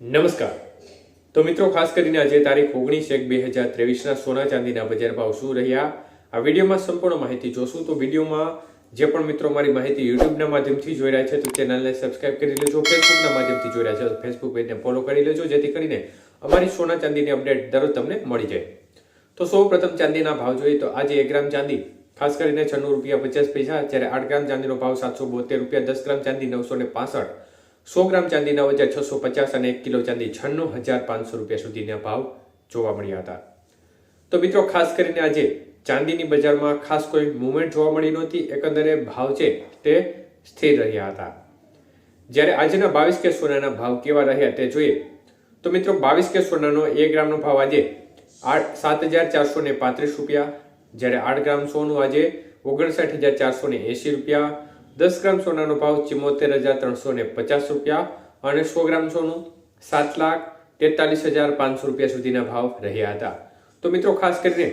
નમસ્કાર. તો મિત્રો, ખાસ કરીને આજે તારીખ ઓગણીસ એક બે હજાર ત્રેવીસના સોના ચાંદીના બજાર ભાવ શું રહ્યા? આ વિડીયોમાં સંપૂર્ણ માહિતી જોશું. તો વિડીયોમાં જે પણ મિત્રો મારી માહિતી યુટ્યુબના માધ્યમથી જોઈ રહ્યા છે, તો ચેનલને સબસ્ક્રાઇબ કરી લેજો, ફેસબુકના માધ્યમથી જોઈ રહ્યા છે, તો ફેસબુક પેજને ફોલો કરી લેજો, જેથી કરીને અમારી સોના ચાંદીની અપડેટ દરરોજ તમને મળી જાય. તો સૌ પ્રથમ ચાંદીના ભાવ જોઈએ, તો આજે એક ગ્રામ ચાંદી, ખાસ કરીને છન્નું રૂપિયા પચાસ પૈસા, જ્યારે આઠ ગ્રામ ચાંદીનો ભાવ સાતસો બોતેર રૂપિયા, દસ ગ્રામ ચાંદી નવસો ને પાસઠ. સો ગ્રામ ચાંદી નવ હજાર છસો પચાસ અને એક કિલો ચાંદી છન્નું હજાર પાંચસો રૂપિયા સુધીના ભાવ જોવા મળ્યા હતા. તો મિત્રો, ખાસ કરીને આજે ચાંદીની બજારમાં ખાસ કોઈ મુવમેન્ટ જોવા મળી નહોતી. એકંદરે ભાવ છે તે સ્થિર રહ્યા હતા. જ્યારે આજના બાવીસ કે સોનાના ભાવ કેવા રહ્યા તે જોઈએ. તો મિત્રો, બાવીસ કે સોનાનો એક ગ્રામનો ભાવ આજે આઠ સાત હજાર ચારસો ને પાંત્રીસ રૂપિયા. જ્યારે આઠ ગ્રામ સોનું આજે ઓગણસાઠ હજાર ચારસો ને એંશી રૂપિયા. દસ ગ્રામ સોનાનો ભાવ ચિમોતેર હજાર ત્રણસો ને પચાસ રૂપિયા અને સો ગ્રામ સોનું સાત લાખ તેતાલીસ હજાર પાંચસો રૂપિયા સુધીના ભાવ રહ્યા હતા. તો મિત્રો, ખાસ કરીને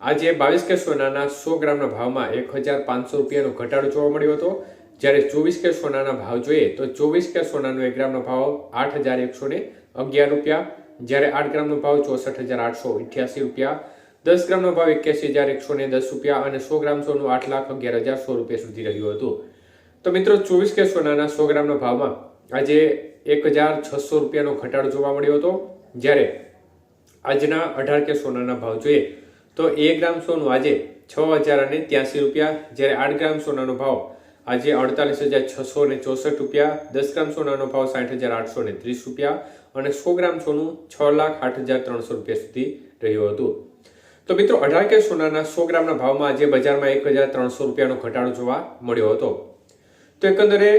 આજે બાવીસ કે સોનાના સો ગ્રામના ભાવમાં એક હજાર પાંચસો રૂપિયાનો ઘટાડો જોવા મળ્યો હતો. જ્યારે ચોવીસ કે સોનાના ભાવ જોઈએ તો ચોવીસ કે સોનાનો એક ગ્રામનો ભાવ આઠ હજાર એકસો ને અગિયાર રૂપિયા. જ્યારે આઠ ગ્રામનો ભાવ ચોસઠ હજાર આઠસો અઠ્યાસી રૂપિયા. દસ ગ્રામનો ભાવ એક્યાસી હજાર એકસો ને દસ રૂપિયા અને સો ગ્રામ સોનું આઠ લાખ અગિયાર હજાર સો રૂપિયા સુધી રહ્યું હતું. તો મિત્રો ચોવીસ કે સોનાના સો ગ્રામના ભાવમાં આજે એક હજાર છસો રૂપિયાનો ઘટાડો જોવા મળ્યો હતો. જ્યારે આજના અઢાર કે સોનાના ભાવ જોઈએ તો એક ગ્રામ સોનું આજે છ હજાર અને ત્યાસી રૂપિયા, જ્યારે આઠ ગ્રામ સોનાનો ભાવ આજે અડતાલીસ હજાર છસો ને ચોસઠ રૂપિયા, દસ ગ્રામ સોનાનો ભાવ સાઠ હજાર આઠસો ને ત્રીસ રૂપિયા અને સો ગ્રામ સોનું છ લાખ આઠ હજાર ત્રણસો રૂપિયા સુધી રહ્યું હતું. તો મિત્રો અઢાર કે સોનાના સો ગ્રામના ભાવમાં આજે બજારમાં એક હજાર ત્રણસો રૂપિયાનો ઘટાડો જોવા મળ્યો હતો. તો એકંદરે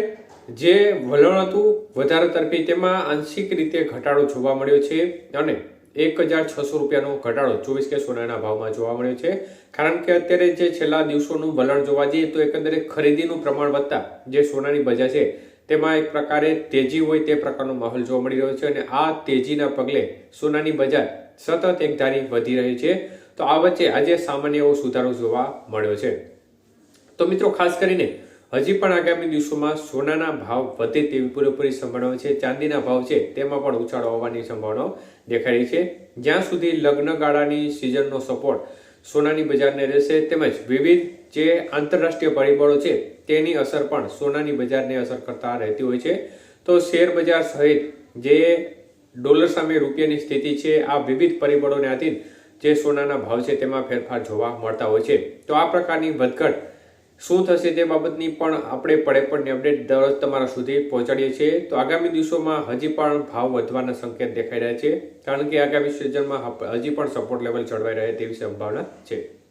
જે વલણ હતું, વધારા તરફી તેમાં આંશિક રીતે ઘટાડો જોવા મળ્યો છે અને એક હજાર છસો રૂપિયાનો ઘટાડો ચોવીસ કે સોનાના ભાવમાં જોવા મળ્યો છે. કારણ કે અત્યારે જે છેલ્લા દિવસોનું વલણ જોવા જઈએ તો એકંદરે ખરીદીનું પ્રમાણ વધતા જે સોનાની બજાર છે, તેમાં એક પ્રકારે તેજી હોય તે પ્રકારનો માહોલ જોવા મળી રહ્યો છે અને આ તેજીના પગલે સોનાની બજાર સતત એક ધારી વધી રહી છે. તો આ વચ્ચે આજે સામાન્ય એવો સુધારો જોવા મળ્યો છે. તો મિત્રો, ખાસ કરીને હજી પણ આગામી દિવસોમાં સોનાના ભાવ વધે તેવી પૂરેપૂરી સંભાવના છે, ચાંદીના ભાવ છે, તેમાં પણ ઉછાળો આવવાની સંભાવના દેખાઈ રહી છે. જ્યાં સુધી લગ્નગાળાની સિઝનનો સપોર્ટ સોનાની બજારને રહેશે તેમજ વિવિધ જે આંતરરાષ્ટ્રીય પરિબળો છે, તેની અસર પણ સોનાની બજારને અસર કરતા રહેતી હોય છે. તો શેર બજાર સહિત જે ડોલર સામે રૂપિયાની સ્થિતિ છે, આ વિવિધ પરિબળોને આધીન જે સોનાના ભાવ છે, તેમાં ફેરફાર જોવા મળતા હોય છે. તો આ પ્રકારની વધઘટ શું થશે તે બાબતની પણ આપણે પડે પડની અપડેટ દરરોજ તમારા સુધી પહોંચાડીએ છીએ. તો આગામી દિવસોમાં હજી પણ ભાવ વધવાના સંકેત દેખાઈ રહ્યા છે. કારણ કે આગામી સિઝનમાં હજી પણ સપોર્ટ લેવલ જળવાઈ રહે તેવી સંભાવના છે.